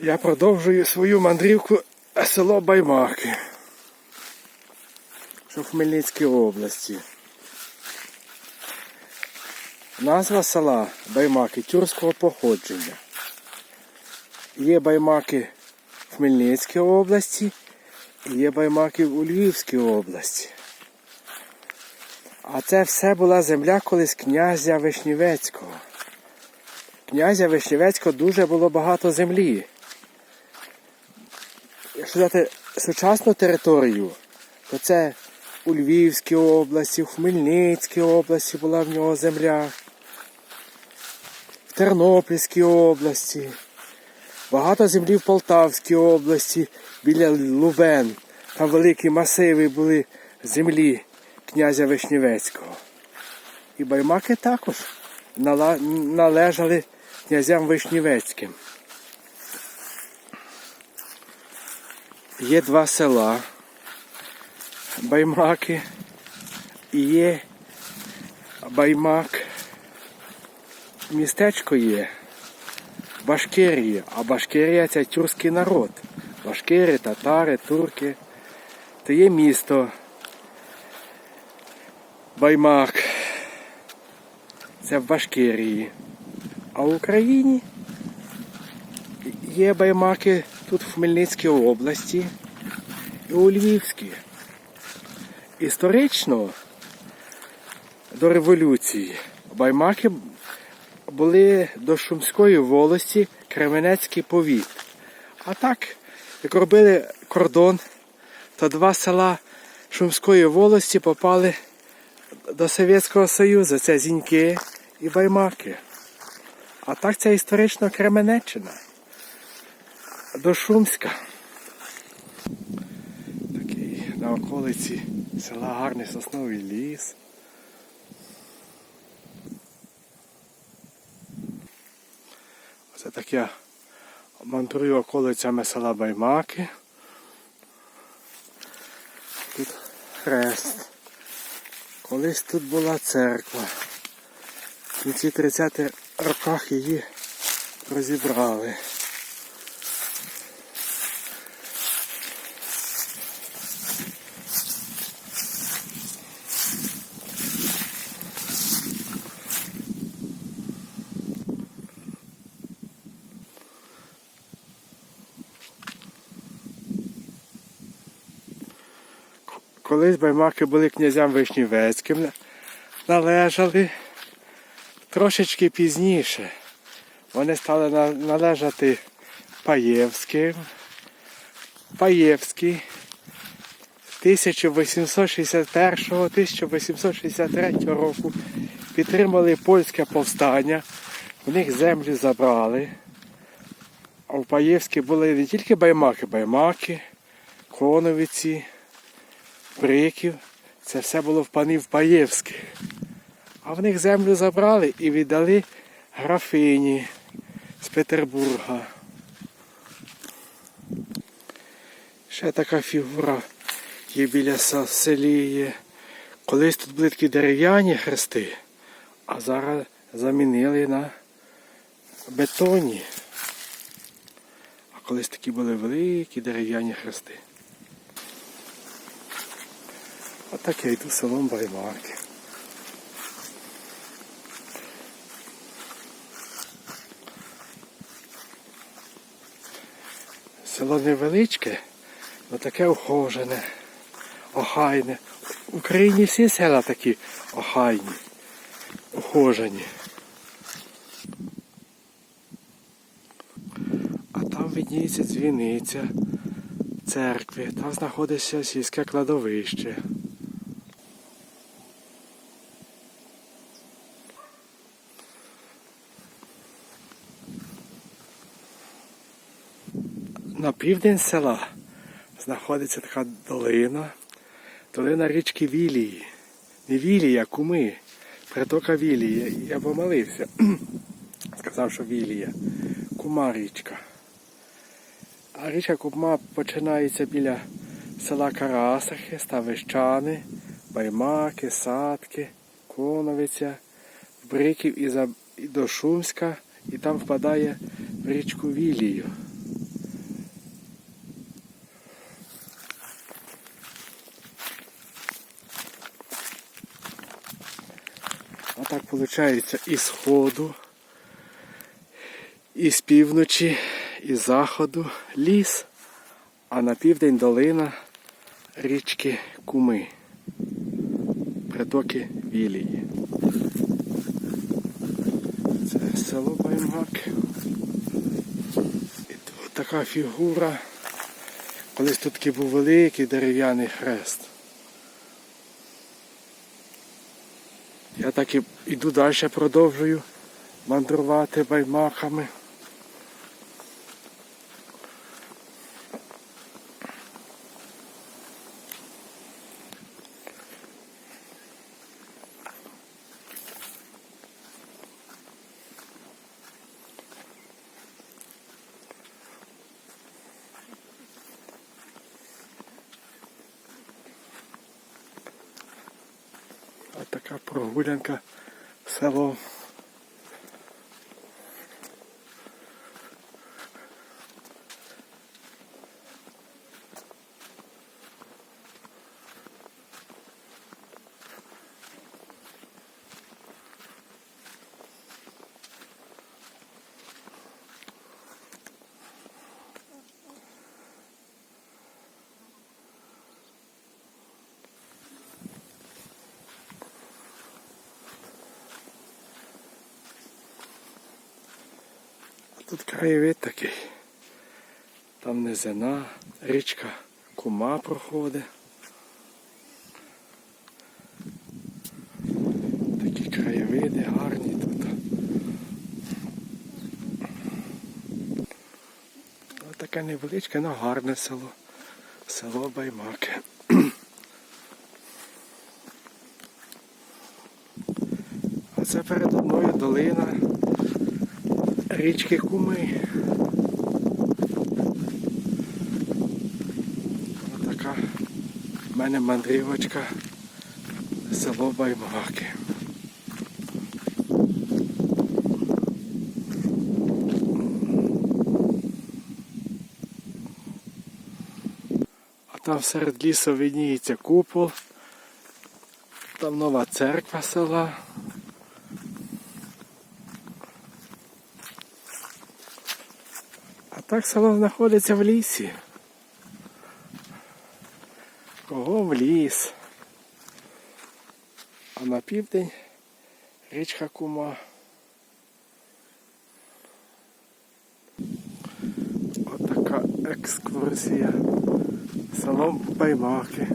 Я продовжую свою мандрівку село Баймаки, що в Хмельницькій області. Назва села Баймаки тюркського походження. Є баймаки в Хмельницькій області, є баймаки у Львівській області. А це все була земля колись князя Вишнівецького. Князя Вишнівецького дуже було багато землі. Якщо взяти сучасну територію, то це у Львівській області, в Хмельницькій області була в нього земля, в Тернопільській області, багато землі в Полтавській області, біля Лубен. Там великі масиви були землі князя Вишнівецького. І баймаки також належали князям Вишнівецьким. Є два села. Баймаки і є Баймак. Містечко є. Башкирія. А Башкирія це тюркський народ. Башкири, татари, турки. То є місто. Баймак. Це в Башкирії. А в Україні є баймаки тут в Хмельницькій області і у Львівській. Історично до революції баймаки були до Шумської волості Кременецький повіт. А так, як робили кордон, то два села Шумської волості попали до Совєтського Союзу. Це Зіньки і Баймаки. А так це історично Кременеччина. До Шумська. Такий на околиці села гарний сосновий ліс. Оце так я мандрую околицями села Баймаки. Тут хрест. Колись тут була церква. В кінці 30-х роках її розібрали. Колись баймаки були князям Вишнівецьким, належали трошечки пізніше. Вони стали належати Паєвським. Паєвський 1861-1863 року підтримали польське повстання. У них землю забрали. А у Паєвській були не тільки баймаки, баймаки, коновиці. Бриків. Це все було в панів Паєвських. А в них землю забрали і віддали графині з Петербурга. Ще така фігура є біля селі. Колись тут були такі дерев'яні хрести, а зараз замінили на бетонні. А колись такі були великі дерев'яні хрести. Отак я йду селом Баймаки. Село невеличке, але таке ухожене, охайне. В Україні всі села такі охайні, ухожені. А там видніється дзвіниця церкви, там знаходиться сільське кладовище. На південь села знаходиться така долина, долина річки Вілії. Не Вілія, а куми. Притока Вілії. Я помилився. Сказав, що Вілія. Кума річка. А річка Кума починається біля села Карасахи, Ставищани, Баймаки, Садки, Коновиця, Бриків і, до Шумська, і там впадає в річку Вілію. Так виходить і з ходу, і з півночі, і з заходу ліс, а на південь долина річки Куми, притоки Вілії. Це село Баймак. І тут така фігура. Колись тут був великий дерев'яний хрест. Так і йду далі, продовжую мандрувати баймаками. Прогулянка в Тут краєвид такий. Там низина, річка кума проходить. Такі краєвиди гарні тут. Ось таке невеличке, але гарне село. Село Баймаки. А це передо мною долина річки Куми. Отака в мене мандрівочка село Баймаки. А там серед лісу видніється купол. Там нова церква села. Так село знаходиться в лісі. Кого в ліс. А на південь річка Кума. Отака екскурсія. Селом Баймаки.